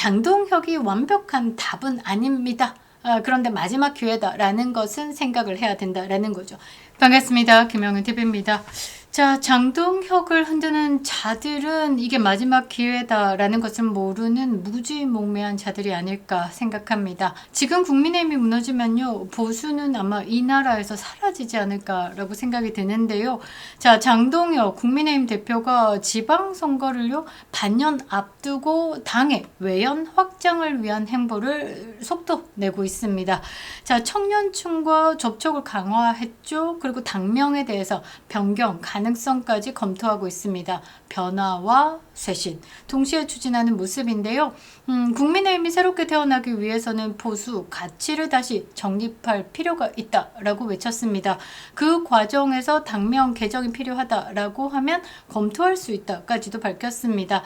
장동혁이 완벽한 답은 아닙니다. 아, 그런데 마지막 기회다라는 것은 생각을 해야 된다라는 거죠. 반갑습니다. 김영은 TV입니다. 자, 장동혁을 흔드는 자들은 이게 마지막 기회다라는 것을 모르는 무지몽매한 자들이 아닐까 생각합니다. 지금 국민의힘이 무너지면요, 보수는 아마 이 나라에서 사라지지 않을까라고 생각이 드는데요. 자, 장동혁 국민의힘 대표가 지방선거를요, 반년 앞두고 당의 외연 확장을 위한 행보를 속도 내고 있습니다. 자, 청년층과 접촉을 강화했죠. 그리고 당명에 대해서 변경, 가능성까지 검토하고 있습니다. 변화와 쇄신 동시에 추진하는 모습인데요. 음, 국민의힘이 새롭게 태어나기 위해서는 보수 가치를 다시 정립할 필요가 있다라고 외쳤습니다. 그 과정에서 당명 개정이 필요하다라고 하면 검토할 수 있다까지도 밝혔습니다.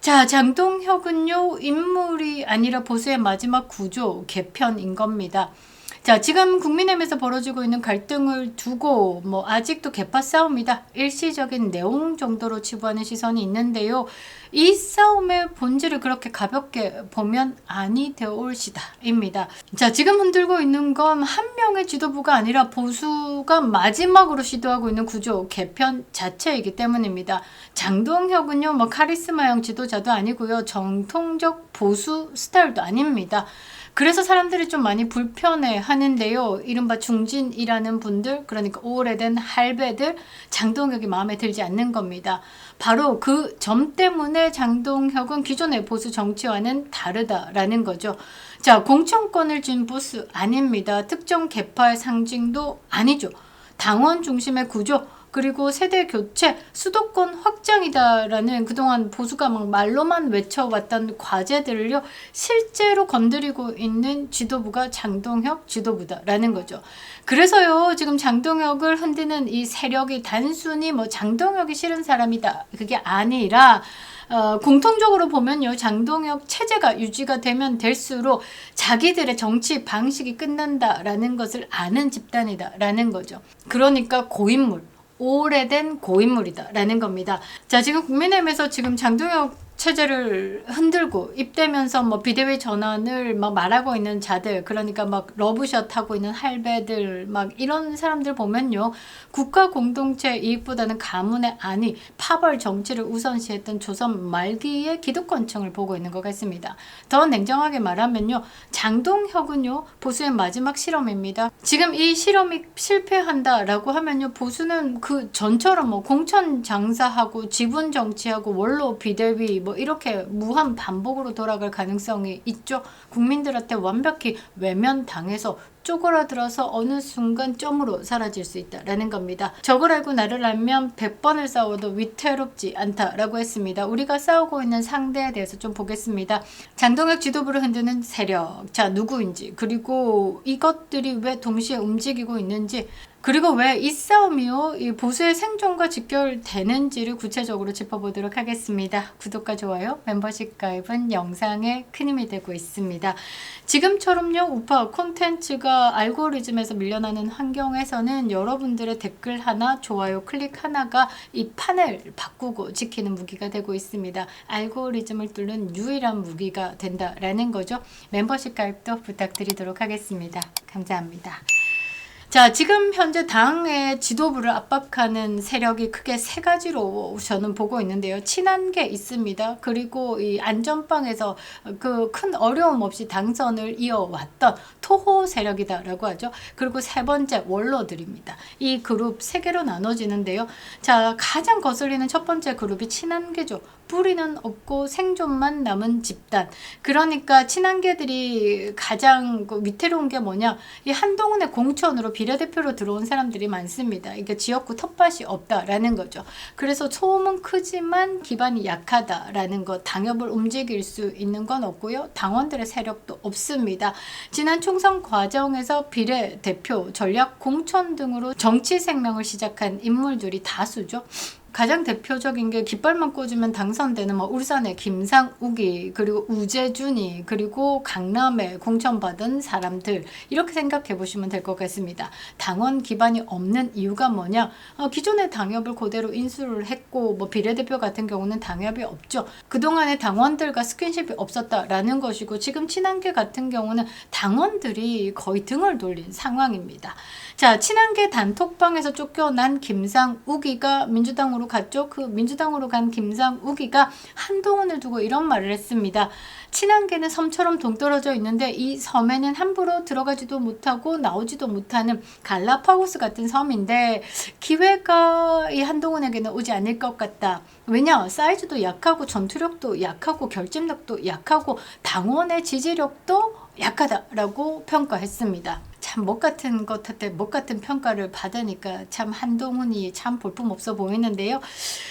자, 장동혁은요, 인물이 아니라 보수의 마지막 구조, 개편인 겁니다. 자, 지금 국민의힘에서 벌어지고 있는 갈등을 두고 뭐 아직도 개파 싸움이다. 일시적인 내용 정도로 치부하는 시선이 있는데요. 이 싸움의 본질을 그렇게 가볍게 보면 아니 되올시다입니다. 자, 지금 흔들고 있는 건 한 명의 지도부가 아니라 보수가 마지막으로 시도하고 있는 구조 개편 자체이기 때문입니다. 장동혁은요, 뭐 카리스마형 지도자도 아니고요. 정통적 보수 스타일도 아닙니다. 그래서 사람들이 좀 많이 불편해 하는데요. 이른바 중진이라는 분들, 그러니까 오래된 할배들, 장동혁이 마음에 들지 않는 겁니다. 바로 그 점 때문에 장동혁은 기존의 보수 정치와는 다르다라는 거죠. 자, 공천권을 준 보수 아닙니다. 특정 개파의 상징도 아니죠. 당원 중심의 구조, 그리고 세대 교체, 수도권 확장이다라는 그동안 보수가 막 말로만 외쳐왔던 과제들을요, 실제로 건드리고 있는 지도부가 장동혁 지도부다라는 거죠. 그래서요, 지금 장동혁을 흔드는 이 세력이 단순히 뭐 장동혁이 싫은 사람이다. 그게 아니라, 어, 공통적으로 보면요, 장동혁 체제가 유지가 되면 될수록 자기들의 정치 방식이 끝난다라는 것을 아는 집단이다라는 거죠. 그러니까 고인물, 오래된 고인물이다라는 겁니다. 자, 지금 국민의힘에서 지금 장동혁 체제를 흔들고 입대면서 뭐 비대위 전환을 막 말하고 있는 자들 그러니까 막 러브샷 하고 있는 할배들 막 이런 사람들 보면요 국가 공동체 이익보다는 가문의 안위 파벌 정치를 우선시했던 조선 말기의 기득권층을 보고 있는 것 같습니다. 더 냉정하게 말하면요 장동혁은요 보수의 마지막 실험입니다. 지금 이 실험이 실패한다라고 하면요 보수는 그 전처럼 뭐 공천 장사하고 지분 정치하고 원로 비대위 뭐 이렇게 무한 반복으로 돌아갈 가능성이 있죠. 국민들한테 완벽히 외면당해서 쪼그라들어서 어느 순간 점으로 사라질 수 있다라는 겁니다. 적을 알고 나를 알면 100번을 싸워도 위태롭지 않다라고 했습니다. 우리가 싸우고 있는 상대에 대해서 좀 보겠습니다. 장동혁 지도부를 흔드는 세력, 자 누구인지 그리고 이것들이 왜 동시에 움직이고 있는지 그리고 왜 이 싸움이요 이 보수의 생존과 직결되는지를 구체적으로 짚어보도록 하겠습니다. 구독과 좋아요, 멤버십 가입은 영상에 큰 힘이 되고 있습니다. 지금처럼요 우파 콘텐츠가 알고리즘에서 밀려나는 환경에서는 여러분들의 댓글 하나, 좋아요 클릭 하나가 이 판을 바꾸고 지키는 무기가 되고 있습니다. 알고리즘을 뚫는 유일한 무기가 된다라는 거죠. 멤버십 가입도 부탁드리도록 하겠습니다. 감사합니다. 자, 지금 현재 당의 지도부를 압박하는 세력이 크게 세 가지로 저는 보고 있는데요. 친한 게 있습니다. 그리고 이 안전빵에서 그 큰 어려움 없이 당선을 이어왔던 토호 세력이다라고 하죠. 그리고 세 번째 원로들입니다. 이 그룹 세 개로 나눠지는데요. 자, 가장 거슬리는 첫 번째 그룹이 친한계죠. 뿌리는 없고 생존만 남은 집단. 그러니까 친한계들이 가장 그 위태로운 게 뭐냐? 이 한동훈의 공천으로 비례대표로 들어온 사람들이 많습니다. 이게 지역구 텃밭이 없다라는 거죠. 그래서 소음은 크지만 기반이 약하다라는 것, 당협을 움직일 수 있는 건 없고요. 당원들의 세력도 없습니다. 지난 총선 과정에서 비례대표, 전략 공천 등으로 정치 생명을 시작한 인물들이 다수죠. 가장 대표적인 게 깃발만 꽂으면 당선되는 뭐 울산의 김상욱이 그리고 우재준이 그리고 강남에 공천받은 사람들 이렇게 생각해 보시면 될 것 같습니다. 당원 기반이 없는 이유가 뭐냐? 어, 기존의 당협을 그대로 인수를 했고 뭐 비례대표 같은 경우는 당협이 없죠. 그동안에 당원들과 스킨십이 없었다라는 것이고 지금 친한계 같은 경우는 당원들이 거의 등을 돌린 상황입니다. 자, 친한계 단톡방에서 쫓겨난 김상우기가 민주당으로 갔죠. 그 민주당으로 간 김상우기가 한동훈을 두고 이런 말을 했습니다. 친한계는 섬처럼 동떨어져 있는데 이 섬에는 함부로 들어가지도 못하고 나오지도 못하는 갈라파고스 같은 섬인데 기회가 이 한동훈에게는 오지 않을 것 같다. 왜냐 사이즈도 약하고 전투력도 약하고 결집력도 약하고 당원의 지지력도 약하다라고 평가했습니다. 참 못 같은 것한테 못 같은 평가를 받으니까 참 한동훈이 참 볼품 없어 보이는데요.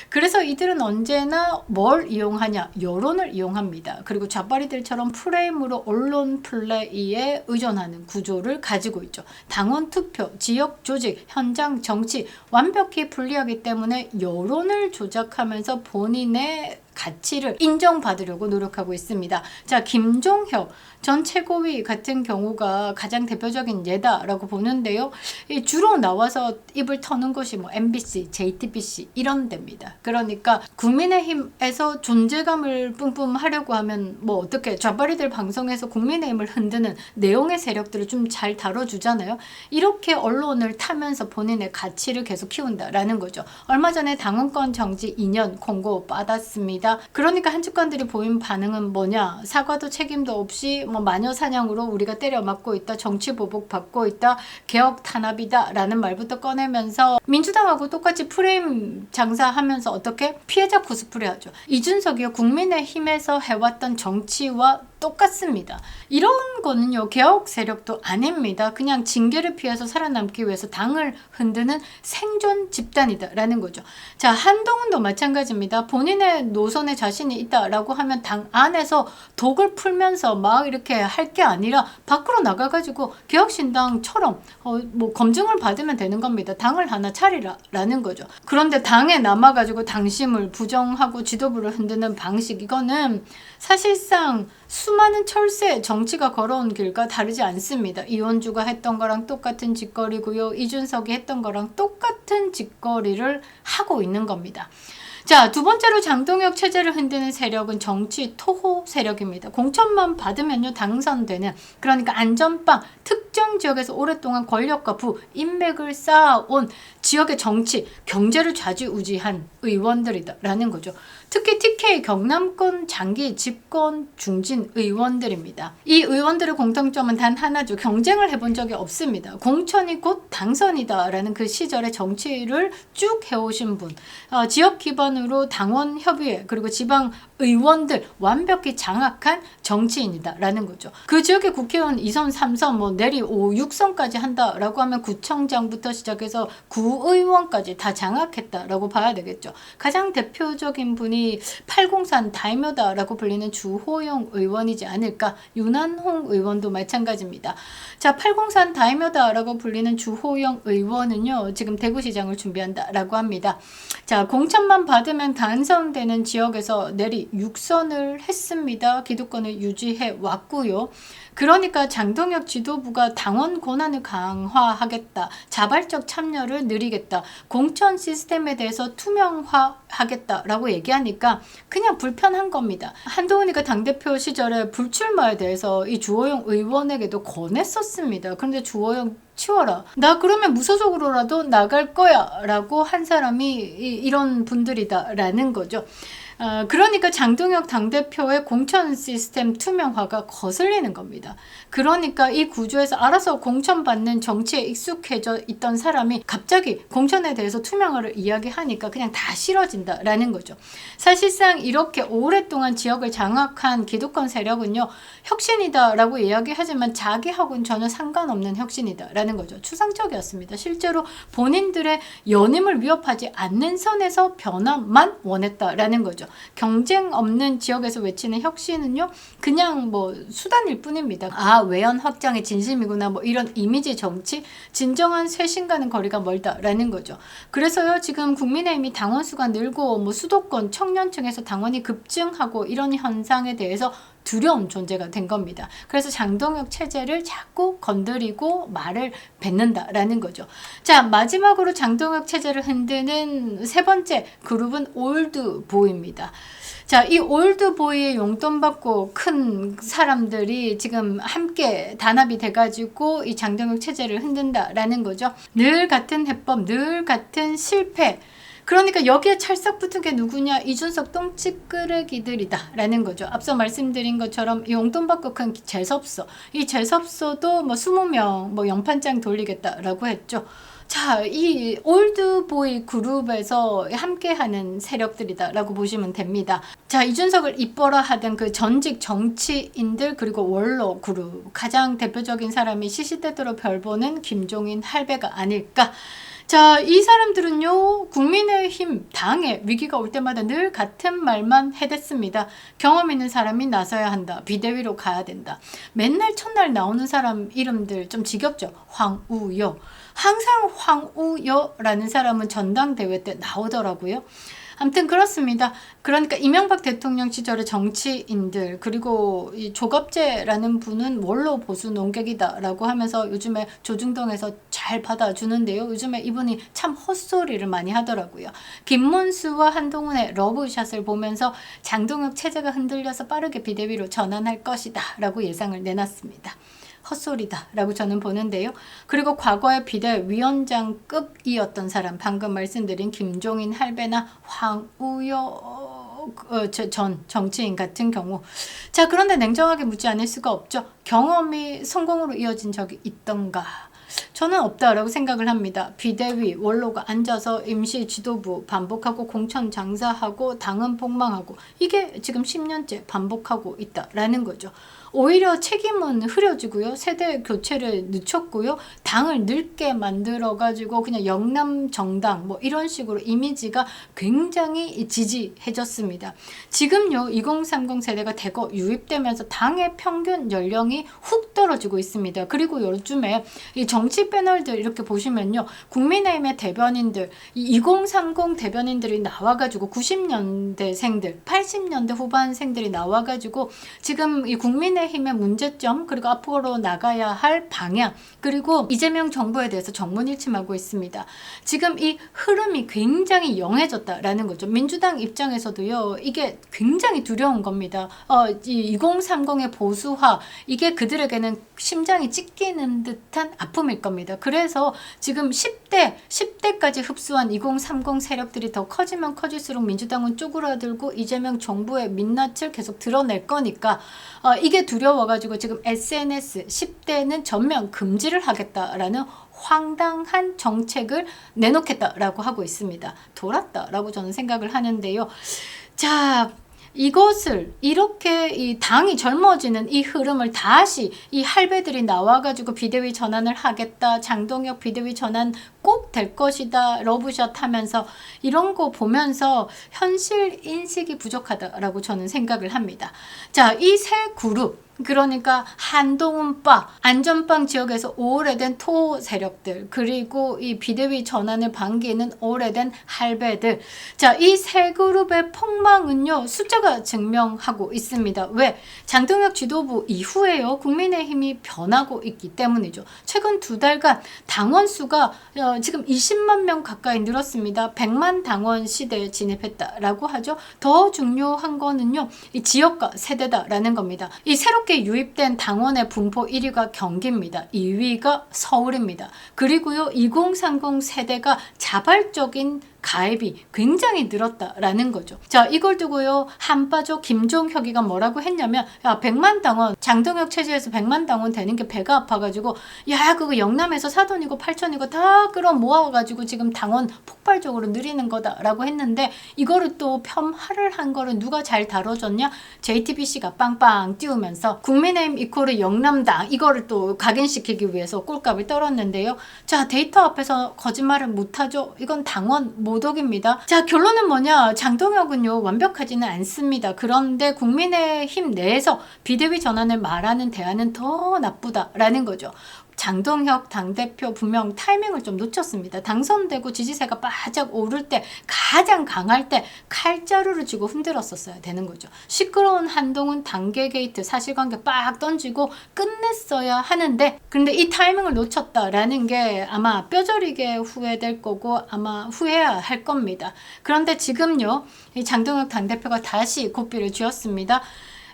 그래서 이들은 언제나 뭘 이용하냐? 여론을 이용합니다. 그리고 좌파리들처럼 프레임으로 언론 플레이에 의존하는 구조를 가지고 있죠. 당원 투표, 지역 조직, 현장 정치 완벽히 분리하기 때문에 여론을 조작하면서 본인의 가치를 인정받으려고 노력하고 있습니다. 자, 김종혁 전 최고위 같은 경우가 가장 대표적인 예다라고 보는데요. 이 주로 나와서 입을 터는 것이 뭐 MBC, JTBC 이런 데입니다. 그러니까 국민의힘에서 존재감을 뿜뿜하려고 하면 뭐 어떻게 좌파리들 방송에서 국민의힘을 흔드는 내용의 세력들을 좀 잘 다뤄주잖아요. 이렇게 언론을 타면서 본인의 가치를 계속 키운다라는 거죠. 얼마 전에 당원권 정지 2년 공고 받았습니다. 그러니까 한주권들이 보인 반응은 뭐냐? 사과도 책임도 없이 뭐 마녀 사냥으로 우리가 때려 맞고 있다, 정치 보복 받고 있다, 개혁 탄압이다 라는 말부터 꺼내면서 민주당하고 똑같이 프레임 장사하면서 어떻게 피해자 코스프레 하죠. 이준석이요 국민의힘에서 해왔던 정치와 똑같습니다. 이런 거는요, 개혁 세력도 아닙니다. 그냥 징계를 피해서 살아남기 위해서 당을 흔드는 생존 집단이다라는 거죠. 자, 한동훈도 마찬가지입니다. 본인의 노선에 자신이 있다라고 하면 당 안에서 독을 풀면서 막 이렇게 할 게 아니라 밖으로 나가가지고 개혁신당처럼 어, 뭐 검증을 받으면 되는 겁니다. 당을 하나 차리라라는 거죠. 그런데 당에 남아가지고 당심을 부정하고 지도부를 흔드는 방식 이거는 사실상 수 많은 철새 정치가 걸어온 길과 다르지 않습니다. 이원주가 했던 거랑 똑같은 짓거리고요. 이준석이 했던 거랑 똑같은 짓거리를 하고 있는 겁니다. 자, 두 번째로 장동혁 체제를 흔드는 세력은 정치 토호 세력입니다. 공천만 받으면요, 당선되는, 그러니까 안전빵, 특정 지역에서 오랫동안 권력과 부, 인맥을 쌓아온 지역의 정치, 경제를 좌지우지한 의원들이다라는 거죠. 특히 TK 경남권 장기 집권 중진 의원들입니다. 이 의원들의 공통점은 단 하나죠. 경쟁을 해본 적이 없습니다. 공천이 곧 당선이다라는 그 시절의 정치를 쭉 해오신 분. 어, 지역 기반 으로 당원 협의회 그리고 지방 의원들 완벽히 장악한 정치인이다라는 거죠. 그 지역의 국회의원 2선, 3선, 뭐 내리 5, 6선까지 한다라고 하면 구청장부터 시작해서 구의원까지 다 장악했다라고 봐야 되겠죠. 가장 대표적인 분이 803 다이묘다라고 불리는 주호영 의원이지 않을까. 윤한홍 의원도 마찬가지입니다. 자, 803 다이묘다라고 불리는 주호영 의원은요, 지금 대구시장을 준비한다라고 합니다. 자, 공천만 받 으면 당선되는 지역에서 내리 6선을 했습니다. 기득권을 유지해 왔고요. 그러니까 장동혁 지도부가 당원 권한을 강화하겠다. 자발적 참여를 늘리겠다. 공천 시스템에 대해서 투명화하겠다라고 얘기하니까 그냥 불편한 겁니다. 한동훈이가 당대표 시절에 불출마에 대해서 이 주호영 의원에게도 권했었습니다. 그런데 주호영 치워라. 나 그러면 무소속으로라도 나갈 거야. 라고 한 사람이 이, 런 분들이다라는 거죠. 어, 그러니까 장동혁 당대표의 공천 시스템 투명화가 거슬리는 겁니다. 그러니까 이 구조에서 알아서 공천받는 정치에 익숙해져 있던 사람이 갑자기 공천에 대해서 투명화를 이야기하니까 그냥 다 싫어진다라는 거죠. 사실상 이렇게 오랫동안 지역을 장악한 기득권 세력은요, 혁신이다라고 이야기하지만 자기하고는 전혀 상관없는 혁신이다라는 거죠. 추상적이었습니다. 실제로 본인들의 연임을 위협하지 않는 선에서 변화만 원했다라는 거죠. 경쟁 없는 지역에서 외치는 혁신은요, 그냥 뭐 수단일 뿐입니다. 아, 외연 확장의 진심이구나, 뭐 이런 이미지 정치, 진정한 쇄신과는 거리가 멀다라는 거죠. 그래서요, 지금 국민의힘이 당원 수가 늘고, 뭐 수도권 청년층에서 당원이 급증하고 이런 현상에 대해서 두려운 존재가 된 겁니다. 그래서 장동혁 체제를 자꾸 건드리고 말을 뱉는다라는 거죠. 자, 마지막으로 장동혁 체제를 흔드는 세 번째 그룹은 올드보입니다. 자, 이 올드보이의 용돈 받고 큰 사람들이 지금 함께 단합이 돼가지고 이 장동혁 체제를 흔든다라는 거죠. 늘 같은 해법, 늘 같은 실패. 그러니까 여기에 찰싹 붙은 게 누구냐? 이준석 똥찌끄레기들이다. 라는 거죠. 앞서 말씀드린 것처럼 용돈 받고 큰 재섭소. 이 재섭소도 뭐 20명 뭐 영판장 돌리겠다라고 했죠. 자, 이 올드보이 그룹에서 함께하는 세력들이다라고 보시면 됩니다. 자, 이준석을 이뻐라 하던 그 전직 정치인들 그리고 원로 그룹 가장 대표적인 사람이 시시때때로 별보는 김종인 할배가 아닐까. 자, 이 사람들은요, 국민의힘 당에 위기가 올 때마다 늘 같은 말만 해댔습니다. 경험 있는 사람이 나서야 한다. 비대위로 가야 된다. 맨날 첫날 나오는 사람 이름들 좀 지겹죠? 황우여. 항상 황우여라는 사람은 전당대회 때 나오더라고요. 아무튼 그렇습니다. 그러니까 이명박 대통령 시절의 정치인들 그리고 이 조갑재라는 분은 원로 보수 농객이다라고 하면서 요즘에 조중동에서 잘 받아주는데요. 요즘에 이분이 참 헛소리를 많이 하더라고요. 김문수와 한동훈의 러브샷을 보면서 장동혁 체제가 흔들려서 빠르게 비대위로 전환할 것이다라고 예상을 내놨습니다. 헛소리다라고 저는 보는데요. 그리고 과거의 비대위원장급이었던 사람, 방금 말씀드린 김종인 할배나 황우여 어, 전 정치인 같은 경우. 자, 그런데 냉정하게 묻지 않을 수가 없죠. 경험이 성공으로 이어진 적이 있던가? 저는 없다라고 생각을 합니다. 비대위 원로가 앉아서 임시 지도부 반복하고 공천 장사하고 당은 폭망하고 이게 지금 10년째 반복하고 있다라는 거죠. 오히려 책임은 흐려지고요. 세대 교체를 늦췄고요. 당을 늙게 만들어가지고 그냥 영남 정당 뭐 이런 식으로 이미지가 굉장히 지지해졌습니다. 지금요 2030 세대가 대거 유입되면서 당의 평균 연령이 훅 떨어지고 있습니다. 그리고 요즘에 이 정치 패널들 이렇게 보시면요. 국민의힘의 대변인들, 2030 대변인들이 나와가지고 90년대생들, 80년대 후반생들이 나와가지고 지금 이 국민의 힘의 문제점 그리고 앞으로 나가야 할 방향 그리고 이재명 정부에 대해서 정문일침하고 있습니다. 지금 이 흐름이 굉장히 영해졌다라는 거죠. 민주당 입장에서도요. 이게 굉장히 두려운 겁니다. 어, 이 2030의 보수화 이게 그들에게는 심장이 찢기는 듯한 아픔일 겁니다. 그래서 지금 10대, 10대까지 흡수한 2030 세력들이 더 커지면 커질수록 민주당은 쪼그라들고 이재명 정부의 민낯을 계속 드러낼 거니까 어, 이게 두려워가지고 지금 SNS 10대는 전면 금지를 하겠다라는 황당한 정책을 내놓겠다라고 하고 있습니다. 돌았다라고 저는 생각을 하는데요. 자, 이것을 이렇게 이 당이 젊어지는 이 흐름을 다시 이 할배들이 나와가지고 비대위 전환을 하겠다 장동혁 비대위 전환 꼭 될 것이다 러브샷 하면서 이런 거 보면서 현실 인식이 부족하다라고 저는 생각을 합니다. 자, 이 세 그룹 그러니까 한동훈바, 안전빵 지역에서 오래된 토 세력들, 그리고 이 비대위 전환을 반기는 오래된 할배들. 자, 이 세 그룹의 폭망은요, 숫자가 증명하고 있습니다. 왜? 장동혁 지도부 이후에요, 국민의힘이 변하고 있기 때문이죠. 최근 두 달간 당원 수가 어, 지금 20만 명 가까이 늘었습니다. 100만 당원 시대에 진입했다라고 하죠. 더 중요한 거는요, 이 지역과 세대다라는 겁니다. 이 새롭게 새롭게 유입된 당원의 분포 1위가 경기입니다. 2위가 서울입니다. 그리고요, 2030 세대가 자발적인 가입이 굉장히 늘었다라는 거죠. 자, 이걸 두고요. 한빠져 김종혁이가 뭐라고 했냐면 야, 100만 당원 장동혁 체제에서 100만 당원 되는 게 배가 아파 가지고 야, 그거 영남에서 사돈이고 팔촌이고 다 끌어 모아 가지고 지금 당원 폭발적으로 늘리는 거다라고 했는데 이거를 또 폄하를 한 거를 누가 잘 다뤄줬냐? JTBC가 빵빵 띄우면서 국민의힘 이코르 영남당 이거를 또 각인시키기 위해서 꿀값을 떨었는데요. 자, 데이터 앞에서 거짓말을 못 하죠. 이건 당원 모 모독입니다. 자, 결론은 뭐냐? 장동혁은요, 완벽하지는 않습니다. 그런데 국민의힘 내에서 비대위 전환을 말하는 대안은 더 나쁘다라는 거죠. 장동혁 당대표 분명 타이밍을 좀 놓쳤습니다. 당선되고 지지세가 바짝 오를 때 가장 강할 때 칼자루를 쥐고 흔들었었어야 되는 거죠. 시끄러운 한동훈 단계 게이트 사실관계 빡 던지고 끝냈어야 하는데 근데 이 타이밍을 놓쳤다라는 게 아마 뼈저리게 후회될 거고 아마 후회해야 할 겁니다. 그런데 지금요 이 장동혁 당대표가 다시 고삐를 쥐었습니다.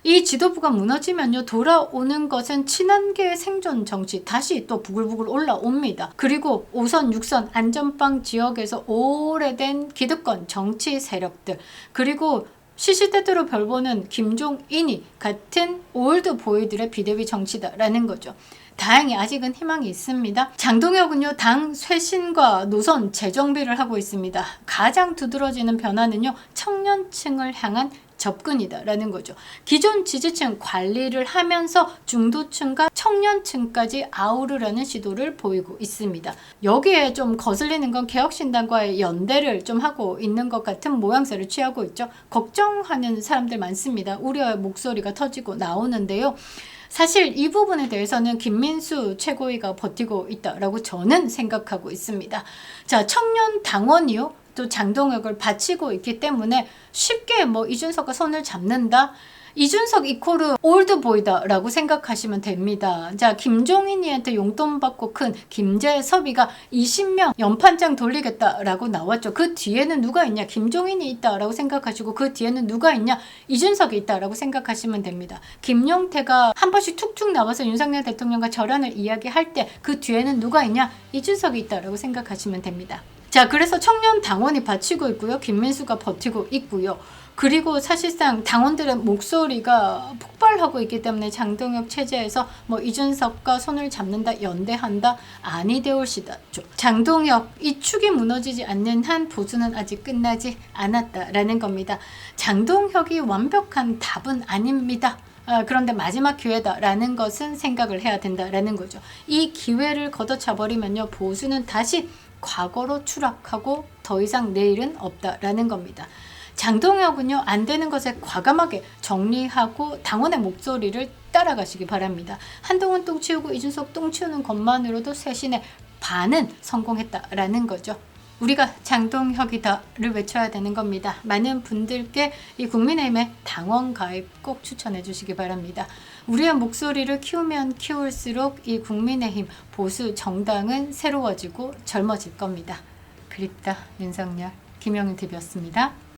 이 지도부가 무너지면요 돌아오는 것은 친한계의 생존 정치 다시 또 부글부글 올라옵니다. 그리고 5선, 6선 안전빵 지역에서 오래된 기득권 정치 세력들 그리고 시시때때로 별보는 김종인이 같은 올드 보이들의 비대위 정치다라는 거죠. 다행히 아직은 희망이 있습니다. 장동혁은요, 당 쇄신과 노선 재정비를 하고 있습니다. 가장 두드러지는 변화는요, 청년층을 향한 접근이다라는 거죠. 기존 지지층 관리를 하면서 중도층과 청년층까지 아우르려는 시도를 보이고 있습니다. 여기에 좀 거슬리는 건 개혁신당과의 연대를 좀 하고 있는 것 같은 모양새를 취하고 있죠. 걱정하는 사람들 많습니다. 우려의 목소리가 터지고 나오는데요. 사실 이 부분에 대해서는 김민수 최고위가 버티고 있다라고 저는 생각하고 있습니다. 자, 청년 당원이요. 또 장동혁을 바치고 있기 때문에 쉽게 뭐 이준석과 손을 잡는다. 이준석 이코르 올드보이다라고 생각하시면 됩니다. 자, 김종인이한테 용돈 받고 큰 김재섭이가 20명 연판장 돌리겠다라고 나왔죠. 그 뒤에는 누가 있냐? 김종인이 있다라고 생각하시고 그 뒤에는 누가 있냐? 이준석이 있다라고 생각하시면 됩니다. 김용태가 한 번씩 툭툭 나와서 윤석열 대통령과 절연을 이야기할 때 그 뒤에는 누가 있냐? 이준석이 있다라고 생각하시면 됩니다. 자, 그래서 청년 당원이 바치고 있고요. 김민수가 버티고 있고요. 그리고 사실상 당원들의 목소리가 폭발하고 있기 때문에 장동혁 체제에서 뭐 이준석과 손을 잡는다, 연대한다, 아니 되올시다. 장동혁 이 축이 무너지지 않는 한 보수는 아직 끝나지 않았다라는 겁니다. 장동혁이 완벽한 답은 아닙니다. 아, 그런데 마지막 기회다라는 것은 생각을 해야 된다라는 거죠. 이 기회를 걷어차 버리면요 보수는 다시 과거로 추락하고 더 이상 내일은 없다라는 겁니다. 장동혁은요 안 되는 것에 과감하게 정리하고 당원의 목소리를 따라가시기 바랍니다. 한동훈 똥 치우고 이준석 똥 치우는 것만으로도 쇄신의 반은 성공했다라는 거죠. 우리가 장동혁이다를 외쳐야 되는 겁니다. 많은 분들께 이 국민의힘의 당원 가입 꼭 추천해 주시기 바랍니다. 우리의 목소리를 키우면 키울수록 이 국민의힘 보수 정당은 새로워지고 젊어질 겁니다. 그립다 윤석열 김영윤 TV였습니다.